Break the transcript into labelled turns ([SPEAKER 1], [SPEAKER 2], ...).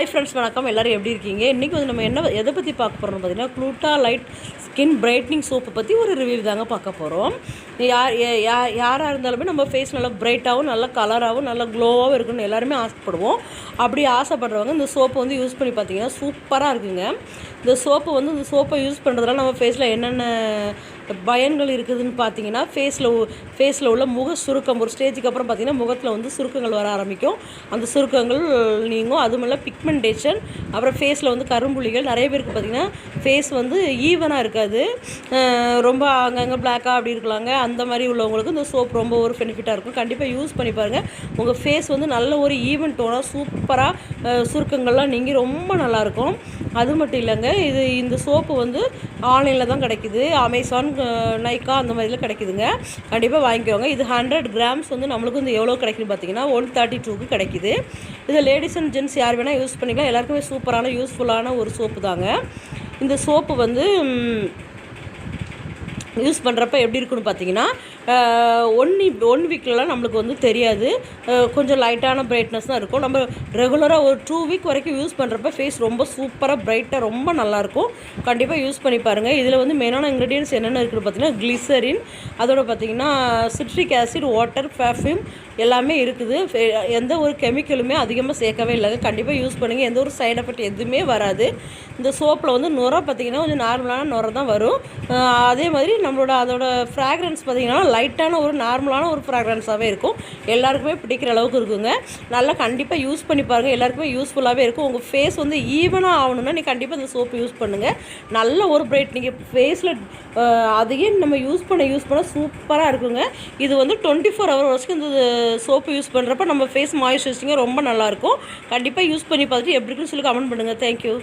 [SPEAKER 1] Hi friends வணக்கம். எல்லாரும் எப்படி இருக்கீங்க? இன்றைக்கி வந்து நம்ம என்ன எதை பற்றி பார்க்க போகிறோம்னு பார்த்தீங்கன்னா க்ளூட்டா லைட் ஸ்கின் பிரைட்னிங் சோப்பை பற்றி ஒரு ரிவ்யூ தாங்க பார்க்க போகிறோம் யார் யா- யாராக இருந்தாலுமே நம்ம ஃபேஸ் நல்லா பிரைட்டாகவும் நல்லா கலராகவும் நல்லா க்ளோவாகவும் இருக்கணும்னு எல்லாருமே ஆசைப்படுவோம். அப்படி ஆசைப்படுறவங்க இந்த சோப்பை வந்து யூஸ் பண்ணி பார்த்தீங்கன்னா சூப்பராக இருக்குங்க. இந்த சோப்பை வந்து இந்த சோப்பை யூஸ் பண்ணுறதுனால நம்ம ஃபேஸில் என்னென்ன பயன்கள் இருக்குதுன்னு பார்த்தீங்கன்னா ஃபேஸில் ஃபேஸில் உள்ள முக சுருக்கம் ஒரு ஸ்டேஜுக்கு அப்புறம் பார்த்தீங்கன்னா முகத்தில் வந்து சுருக்கங்கள் வர ஆரம்பிக்கும். அந்த சுருக்கங்கள் நீங்கும். அதுவும் இல்லை பிக்மெண்டேஷன் அப்புறம் ஃபேஸில் வந்து கரும்புள்ளிகள் நிறைய பேருக்கு பார்த்தீங்கன்னா ஃபேஸ் வந்து ஈவனாக இருக்காது. ரொம்ப அங்கங்கே பிளாக்காக அப்படி இருக்கலாங்க. அந்த மாதிரி உள்ளவங்களுக்கு இந்த சோப் ரொம்ப ஒரு பெனிஃபிட்டாக இருக்கும். கண்டிப்பாக யூஸ் பண்ணி பாருங்கள் உங்கள் ஃபேஸ் வந்து நல்ல ஒரு ஈவன் டோனாக சூப்பராக சுருக்கங்கள்லாம் நீங்கி ரொம்ப நல்லாயிருக்கும் அது மட்டும் இல்லைங்க இது இந்த சோப்பு வந்து ஆன்லைனில் தான் கிடைக்குது. அமேசான் நைக்கா அந்த மாதிரிலாம் கிடைக்குதுங்க. கண்டிப்பாக வாங்கிக்கோங்க. இது ஹண்ட்ரட் கிராம்ஸ் வந்து நம்மளுக்கு வந்து எவ்வளோ கிடைக்குன்னு பார்த்தீங்கன்னா ஒன் தேர்ட்டி டூக்கு கிடைக்குது. இது லேடிஸ் அண்ட் ஜென்ட்ஸ் யார் வேணால் யூஸ் பண்ணிக்கலாம். எல்லாருக்குமே சூப்பரான யூஸ்ஃபுல்லான ஒரு சோப்பு தாங்க. இந்த சோப்பு வந்து யூஸ் பண்ணுறப்ப எப்படி இருக்குன்னு பார்த்தீங்கன்னா ஒன் ஒன் வீக்லலாம் நம்மளுக்கு வந்து தெரியாது. கொஞ்சம் லைட்டான பிரைட்னஸ் தான் இருக்கும். நம்ம ரெகுலராக ஒரு டூ வீக் வரைக்கும் யூஸ் பண்ணுறப்ப ஃபேஸ் ரொம்ப சூப்பராக பிரைட்டாக ரொம்ப நல்லாயிருக்கும் கண்டிப்பாக யூஸ் பண்ணி பாருங்கள் இதில் வந்து மெயினான இன்க்ரீடியன்ஸ் என்னென்ன இருக்குன்னு பார்த்தீங்கன்னா கிளிசரின் அதோட பார்த்தீங்கன்னா சிட்ரிக் ஆசிட் வாட்டர் பர்ஃப்யூம் எல்லாமே இருக்குது. எந்த ஒரு கெமிக்கலுமே அதிகமாக சேர்க்கவே இல்லை. கண்டிப்பாக யூஸ் பண்ணுங்கள் எந்த ஒரு சைடு எஃபெக்ட் எதுவுமே வராது. இந்த சோப்பில் வந்து நுரை பார்த்தீங்கன்னா கொஞ்சம் நார்மலான நுரை தான் வரும். அதே மாதிரி நம்மளோட அதோட ஃப்ராக்ரன்ஸ் பார்த்தீங்கன்னா லைட்டான ஒரு நார்மலான ஒரு ஃப்ராக்ரன்ஸாகவே இருக்கும். எல்லாருக்குமே பிடிக்கிற அளவுக்கு இருக்குங்க. நல்லா கண்டிப்பாக யூஸ் பண்ணி பாருங்கள் எல்லாருக்குமே யூஸ்ஃபுல்லாகவே இருக்கும். உங்கள் ஃபேஸ் வந்து ஈவனாக ஆகணும்னா நீ கண்டிப்பாக இந்த சோப்பு யூஸ் பண்ணுங்கள் நல்ல ஒரு பிரைட். நீங்கள் ஃபேஸில் அதையே நம்ம யூஸ் பண்ண யூஸ் பண்ண சூப்பராக இருக்குங்க. இது வந்து டுவெண்ட்டி ஃபோர் ஹவர் வரைக்கும் இந்த சோப்பு யூஸ் பண்ணுறப்ப நம்ம ஃபேஸ் மாய்ஸ்சரைசிங்காக ரொம்ப நல்லாயிருக்கும் கண்டிப்பாக யூஸ் பண்ணி பார்த்துட்டு எப்படி இருக்குன்னு சொல்லி கமெண்ட் பண்ணுங்கள் தேங்க்யூ